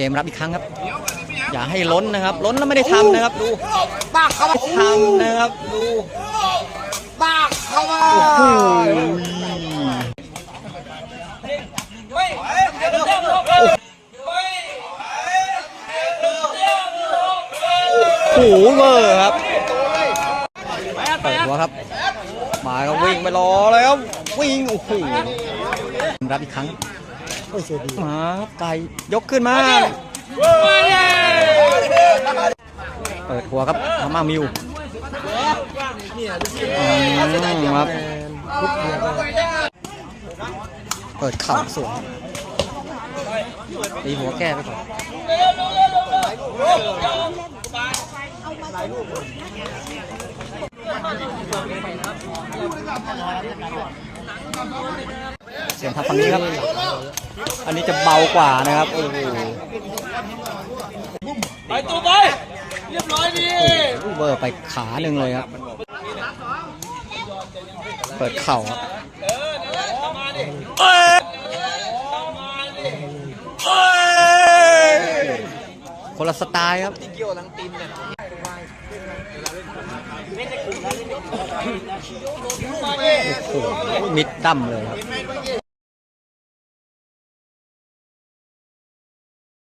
เกมรับอีกครั้งครับ อย่าให้ล้นนะครับ ล้นแล้วไม่ได้ทำนะครับ ดูปากเข้ามาทำนะครับ ดูปากเข้ามาโอ้โหโอ้โหเวอร์ครับเปิดหัวครับมาก็วิ่งไปรอเลยครับวิ่งโอ้โหรับอีกครั้ง มาครับไก่ยกขึ้นมา เปิดหัวครับมาม่ามิวอืมครับ เปิดเข่าสวยตีหัวแก้ไปก่อนเสียงทับฝั่งนี้ครับ อันนี้จะเบากว่านะครับโอ้โหไปตัวไป เรียบร้อยดีเบอร์ไปขาหนึ่งเลยครับ เปิดเข่าครับคนละสไตล์ครับเกี่ยวหลังตีนเนี่ยโอ้โหมิดดั้มเลยครับ